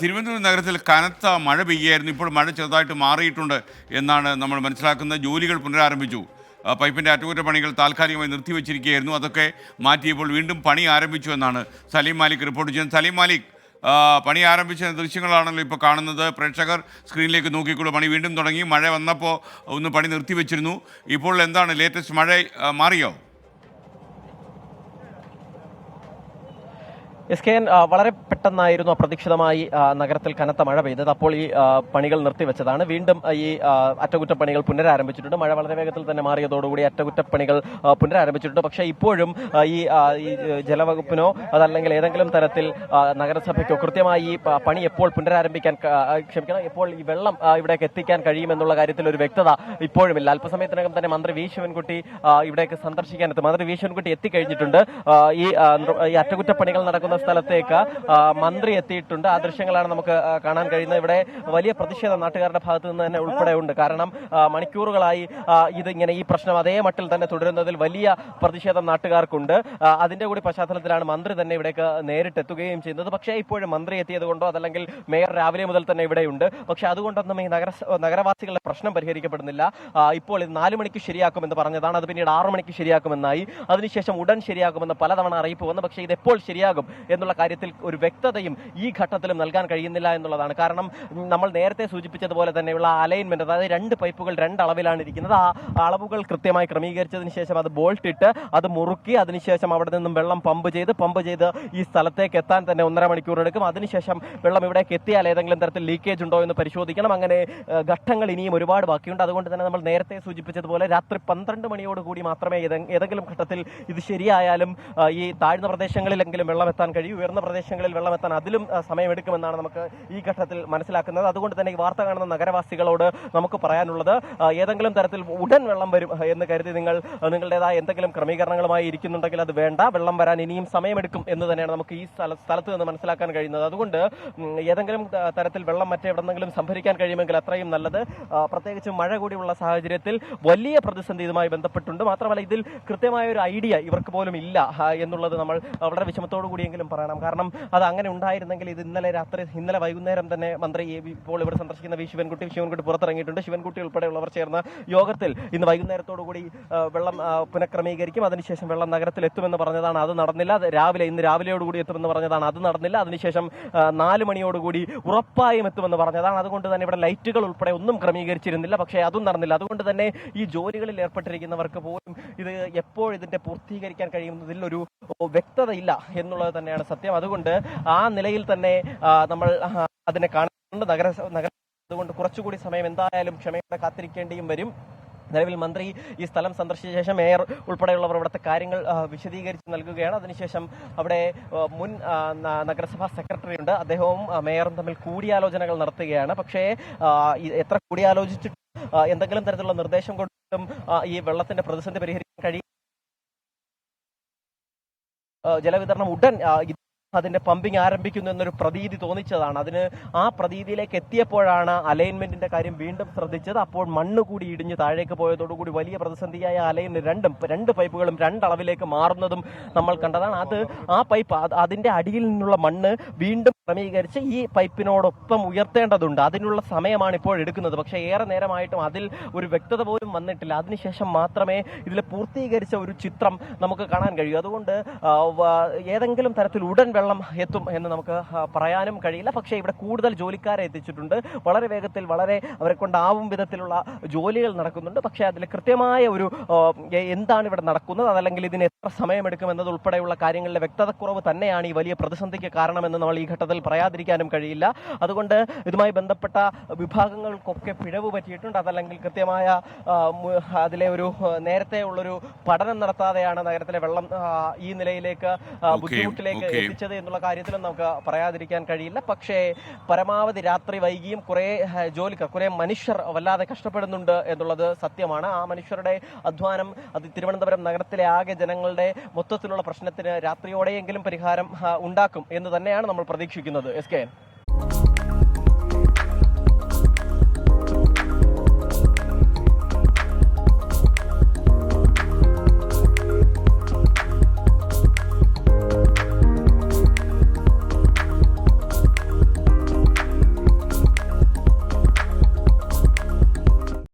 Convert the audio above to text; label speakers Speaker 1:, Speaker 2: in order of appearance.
Speaker 1: തിരുവനന്തപുരം നഗരത്തിൽ കനത്ത മഴ പെയ്യായിരുന്നു. ഇപ്പോൾ മഴ ചെറുതായിട്ട് മാറിയിട്ടുണ്ട് എന്നാണ് നമ്മൾ മനസ്സിലാക്കുന്നത് ജോലികൾ പുനരാരംഭിച്ചു. പൈപ്പിന്റെ അറ്റകുറ്റപ്പണികൾ താൽക്കാലികമായി നിർത്തിവെച്ചിരിക്കുകയായിരുന്നു. അതൊക്കെ മാറ്റിയപ്പോൾ വീണ്ടും പണി ആരംഭിച്ചു എന്നാണ് സലീം മാലിക് റിപ്പോർട്ട് ചെയ്യുന്നത്. സലീം മാലിക് പണി ആരംഭിച്ച ദൃശ്യങ്ങളാണല്ലോ ഇപ്പോൾ കാണുന്നത്. പ്രേക്ഷകർ സ്ക്രീനിലേക്ക് നോക്കിക്കൂടെ പണി വീണ്ടും തുടങ്ങി. മഴ വന്നപ്പോൾ ഒന്ന് പണി നിർത്തിവെച്ചിരുന്നു. ഇപ്പോൾ എന്താണ് ലേറ്റസ്റ്റ് മഴ മാറിയോ?
Speaker 2: എസ് കെ എൻ വളരെ പെട്ടെന്നായിരുന്നു അപ്രതീക്ഷിതമായി നഗരത്തിൽ കനത്ത മഴ പെയ്തത്. അപ്പോൾ ഈ പണികൾ നിർത്തിവെച്ചതാണ്. വീണ്ടും ഈ അറ്റകുറ്റപ്പണികൾ പുനരാരംഭിച്ചിട്ടുണ്ട്. മഴ വളരെ വേഗത്തിൽ തന്നെ മാറിയതോടുകൂടി അറ്റകുറ്റപ്പണികൾ പുനരാരംഭിച്ചിട്ടുണ്ട്. പക്ഷേ ഇപ്പോഴും ഈ ജലവകുപ്പിനോ അതല്ലെങ്കിൽ ഏതെങ്കിലും തരത്തിൽ നഗരസഭയ്ക്കോ കൃത്യമായി ഈ പണി എപ്പോൾ പുനരാരംഭിക്കാൻ ക്ഷമിക്കണം എപ്പോൾ ഈ വെള്ളം ഇവിടേക്ക് എത്തിക്കാൻ കഴിയുമെന്നുള്ള കാര്യത്തിൽ ഒരു വ്യക്തത ഇപ്പോഴുമില്ല. അല്പസമയത്തിനകം തന്നെ മന്ത്രി വി. ശിവൻകുട്ടി ഇവിടേക്ക് സന്ദർശിക്കാൻ എത്തും. മന്ത്രി വി. ശിവൻകുട്ടി എത്തിക്കഴിഞ്ഞിട്ടുണ്ട്. ഈ അറ്റകുറ്റപ്പണികൾ നടക്കുന്ന സ്ഥലത്തേക്ക് മന്ത്രി എത്തിയിട്ടുണ്ട്. ആ ദൃശ്യങ്ങളാണ് നമുക്ക് കാണാൻ കഴിയുന്നത്. ഇവിടെ വലിയ പ്രതിഷേധം നാട്ടുകാരുടെ ഭാഗത്ത് നിന്ന് തന്നെ ഉൾപ്പെടെ ഉണ്ട്. കാരണം മണിക്കൂറുകളായി ഇത് ഇങ്ങനെ ഈ പ്രശ്നം അതേ മട്ടിൽ തന്നെ തുടരുന്നതിൽ വലിയ പ്രതിഷേധം നാട്ടുകാർക്കുണ്ട്. അതിന്റെ കൂടി പശ്ചാത്തലത്തിലാണ് മന്ത്രി തന്നെ ഇവിടേക്ക് നേരിട്ട് എത്തുകയും ചെയ്യുന്നത്. പക്ഷേ ഇപ്പോഴും മന്ത്രി എത്തിയത് കൊണ്ടോ അതല്ലെങ്കിൽ മേയർ രാവിലെ മുതൽ തന്നെ ഇവിടെയുണ്ട് പക്ഷേ അതുകൊണ്ടൊന്നും ഈ നഗര നഗരവാസികളുടെ പ്രശ്നം പരിഹരിക്കപ്പെടുന്നില്ല. ഇപ്പോൾ ഇത് നാല് മണിക്ക് ശരിയാക്കുമെന്ന് പറഞ്ഞതാണ്. അത് പിന്നീട് ആറു മണിക്ക് ശരിയാക്കുമെന്നായി. അതിനുശേഷം ഉടൻ ശരിയാക്കുമെന്ന് പലതവണ അറിയിപ്പ് വന്നു. പക്ഷേ ഇത് എപ്പോൾ ശരിയാകും? എന്നുള്ള കാര്യത്തിൽ ഒരു വ്യക്തതയും ഈ ഘട്ടത്തിലും നൽകാൻ കഴിയുന്നില്ല എന്നുള്ളതാണ്. കാരണം നമ്മൾ നേരത്തെ സൂചിപ്പിച്ചതുപോലെ തന്നെയുള്ള അലൈൻമെന്റ് അതായത് രണ്ട് പൈപ്പുകൾ രണ്ട് അളവിലാണ് ഇരിക്കുന്നത്. ആ അളവുകൾ കൃത്യമായി ക്രമീകരിച്ചതിന് ശേഷം അത് ബോൾട്ട് ഇട്ട് അത് മുറുക്കി അതിനുശേഷം അവിടെ നിന്നും വെള്ളം പമ്പ് ചെയ്ത് പമ്പ് ചെയ്ത് ഈ സ്ഥലത്തേക്ക് എത്താൻ തന്നെ ഒന്നര മണിക്കൂർ എടുക്കും. അതിനുശേഷം വെള്ളം ഇവിടേക്ക് എത്തിയാൽ ഏതെങ്കിലും തരത്തിൽ ലീക്കേജ് ഉണ്ടോ എന്ന് പരിശോധിക്കണം. അങ്ങനെ ഘട്ടങ്ങൾ ഇനിയും ഒരുപാട് ബാക്കിയുണ്ട്. അതുകൊണ്ട് തന്നെ നമ്മൾ നേരത്തെ സൂചിപ്പിച്ചതുപോലെ രാത്രി പന്ത്രണ്ട് മണിയോട് കൂടി മാത്രമേ ഏതെങ്കിലും ഘട്ടത്തിൽ ഇത് ശരിയായാലും ഈ താഴ്ന്ന പ്രദേശങ്ങളിലെങ്കിലും വെള്ളം എത്താൻ കഴിയും ഉയർന്ന പ്രദേശങ്ങളിൽ വെള്ളമെത്താൻ അതിലും സമയമെടുക്കുമെന്നാണ് നമുക്ക് ഈ ഘട്ടത്തിൽ മനസ്സിലാക്കുന്നത്. അതുകൊണ്ട് തന്നെ ഈ വാർത്ത കാണുന്ന നഗരവാസികളോട് നമുക്ക് പറയാനുള്ളത് ഏതെങ്കിലും തരത്തിൽ ഉടൻ വെള്ളം വരും എന്ന് കരുതി നിങ്ങൾ നിങ്ങളുടേതായ എന്തെങ്കിലും ക്രമീകരണങ്ങളുമായി ഇരിക്കുന്നുണ്ടെങ്കിൽ അത് വേണ്ട വെള്ളം വരാൻ ഇനിയും സമയമെടുക്കും എന്ന് തന്നെയാണ് നമുക്ക് ഈ സ്ഥല സ്ഥലത്ത് നിന്ന് മനസ്സിലാക്കാൻ കഴിയുന്നത്. അതുകൊണ്ട് ഏതെങ്കിലും തരത്തിൽ വെള്ളം മറ്റെവിടെന്നെങ്കിലും സംഭരിക്കാൻ കഴിയുമെങ്കിൽ അത്രയും നല്ലത്. പ്രത്യേകിച്ച് മഴ കൂടിയുള്ള സാഹചര്യത്തിൽ വലിയ പ്രതിസന്ധി ഇതുമായി ബന്ധപ്പെട്ടുണ്ട്. മാത്രമല്ല ഇതിൽ കൃത്യമായ ഒരു ഐഡിയ ഇവർക്ക് പോലും ഇല്ല എന്നുള്ളത് നമ്മൾ വളരെ വിഷമത്തോടു കൂടിയെങ്കിലും പറയണം. കാരണം അത് അങ്ങനെ ഉണ്ടായിരുന്നെങ്കിൽ ഇത് ഇന്നലെ രാത്രി ഇന്നലെ വൈകുന്നേരം തന്നെ മന്ത്രി ഇപ്പോൾ ഇവിടെ സന്ദർശിക്കുന്ന വി ശിവൻകുട്ടി ശിവൻകുട്ടി പുറത്തിറങ്ങിയിട്ടുണ്ട്. ശിവൻകുട്ടി ഉൾപ്പെടെയുള്ളവർ ചേർന്ന യോഗത്തിൽ ഇന്ന് വൈകുന്നേരത്തോടുകൂടി വെള്ളം പുനഃക്രമീകരിക്കും. അതിനുശേഷം വെള്ളം നഗരത്തിൽ എത്തുമെന്ന് പറഞ്ഞതാണ്. അത് നടന്നില്ല. രാവിലെ ഇന്ന് രാവിലെയോടുകൂടി എത്തുമെന്ന് പറഞ്ഞതാണ്. അത് നടന്നില്ല. അതിനുശേഷം നാല് മണിയോടുകൂടി ഉറപ്പായും എത്തുമെന്ന് പറഞ്ഞതാണ്. അതുകൊണ്ട് തന്നെ ഇവിടെ ലൈറ്റുകൾ ഉൾപ്പെടെ ഒന്നും ക്രമീകരിച്ചിരുന്നില്ല. പക്ഷേ അതും നടന്നില്ല. അതുകൊണ്ട് തന്നെ ഈ ജോലികളിൽ ഏർപ്പെട്ടിരിക്കുന്നവർക്ക് പോലും ഇത് എപ്പോൾ ഇതിന്റെ പൂർത്തീകരിക്കാൻ കഴിയുന്നതിൽ ഒരു വ്യക്തതയില്ല എന്നുള്ളത് തന്നെയാണ് സത്യം. അതുകൊണ്ട് ആ നിലയിൽ തന്നെ നമ്മൾ അതിനെ കാണുന്നുണ്ട് നഗര നഗര അതുകൊണ്ട് കുറച്ചുകൂടി സമയം എന്തായാലും ക്ഷമയോടെ കാത്തിരിക്കേണ്ടിയും വരും. നിലവിൽ മന്ത്രി ഈ സ്ഥലം സന്ദർശിച്ച ശേഷം മേയർ ഉൾപ്പെടെയുള്ളവർ അവിടുത്തെ കാര്യങ്ങൾ വിശദീകരിച്ച് നൽകുകയാണ്. അതിനുശേഷം അവിടെ മുൻ നഗരസഭാ സെക്രട്ടറി ഉണ്ട്. അദ്ദേഹവും മേയറും തമ്മിൽ കൂടിയാലോചനകൾ നടത്തുകയാണ്. പക്ഷേ എത്ര കൂടിയാലോചിച്ചിട്ട് എന്തെങ്കിലും തരത്തിലുള്ള നിർദ്ദേശം കൊണ്ടും ഈ വെള്ളത്തിന്റെ പ്രതിസന്ധി പരിഹരിക്കാൻ കഴിയും ജലവിതരണം ഉടൻ അതിന്റെ പമ്പിംഗ് ആരംഭിക്കുന്നു എന്നൊരു പ്രതീതി തോന്നിച്ചതാണ്. അതിന് ആ പ്രതീതിയിലേക്ക് എത്തിയപ്പോഴാണ് അലൈൻമെന്റിന്റെ കാര്യം വീണ്ടും ശ്രദ്ധിച്ചത്. അപ്പോൾ മണ്ണ് കൂടി ഇടിഞ്ഞ് താഴേക്ക് പോയതോടുകൂടി വലിയ പ്രതിസന്ധിയായ അലൈൻ രണ്ടും രണ്ട് പൈപ്പുകളും രണ്ടളവിലേക്ക് മാറുന്നതും നമ്മൾ കണ്ടതാണ്. അത് ആ പൈപ്പ് അതിന്റെ അടിയിൽ നിന്നുള്ള മണ്ണ് വീണ്ടും ക്രമീകരിച്ച് ഈ പൈപ്പിനോടൊപ്പം ഉയർത്തേണ്ടതുണ്ട്. അതിനുള്ള സമയമാണ് ഇപ്പോൾ എടുക്കുന്നത്. പക്ഷേ ഏറെ നേരമായിട്ടും അതിൽ ഒരു വ്യക്തത പോലും വന്നിട്ടില്ല. അതിനുശേഷം മാത്രമേ ഇതിൽ പൂർത്തീകരിച്ച ഒരു ചിത്രം നമുക്ക് കാണാൻ കഴിയൂ. അതുകൊണ്ട് ഏതെങ്കിലും തരത്തിൽ ഉടൻ വെള്ളം എത്തും എന്ന് നമുക്ക് പറയാനും കഴിയില്ല. പക്ഷേ ഇവിടെ കൂടുതൽ ജോലിക്കാരെ എത്തിച്ചിട്ടുണ്ട്. വളരെ വേഗത്തിൽ വളരെ അവരെ കൊണ്ടാവും വിധത്തിലുള്ള ജോലികൾ നടക്കുന്നുണ്ട്. പക്ഷേ അതിൽ കൃത്യമായ ഒരു എന്താണ് ഇവിടെ നടക്കുന്നത്? അതല്ലെങ്കിൽ ഇതിന് എത്ര സമയമെടുക്കും എന്നത് ഉൾപ്പെടെയുള്ള കാര്യങ്ങളിലെ വ്യക്തതക്കുറവ് തന്നെയാണ് ഈ വലിയ പ്രതിസന്ധിക്ക് കാരണമെന്ന് നമ്മൾ ഈ ഘട്ടത്തിൽ പറയാതിരിക്കാനും കഴിയില്ല. അതുകൊണ്ട് ഇതുമായി ബന്ധപ്പെട്ട വിഭാഗങ്ങൾക്കൊക്കെ പിഴവ് പറ്റിയിട്ടുണ്ട്. അതല്ലെങ്കിൽ കൃത്യമായ അതിലെ ഒരു നേരത്തെ ഉള്ളൊരു പഠനം നടത്താതെയാണ് നഗരത്തിലെ വെള്ളം ഈ നിലയിലേക്ക് ബുദ്ധിമുട്ടിലേക്ക്. എത്തിച്ചത് എന്നുള്ള കാര്യത്തിലും നമുക്ക് പറയാതിരിക്കാൻ കഴിയില്ല. പക്ഷേ പരമാവധി രാത്രി വൈകിയും കുറെ ജോലിക്കാർ കുറെ മനുഷ്യർ വല്ലാതെ കഷ്ടപ്പെടുന്നുണ്ട് എന്നുള്ളത് സത്യമാണ്. ആ മനുഷ്യരുടെ അധ്വാനം അത് തിരുവനന്തപുരം നഗരത്തിലെ ആകെ ജനങ്ങളുടെ മൊത്തത്തിലുള്ള പ്രശ്നത്തിന് രാത്രിയോടെയെങ്കിലും പരിഹാരം ഉണ്ടാക്കും എന്ന് തന്നെയാണ് നമ്മൾ പ്രതീക്ഷിക്കുന്നത്. S K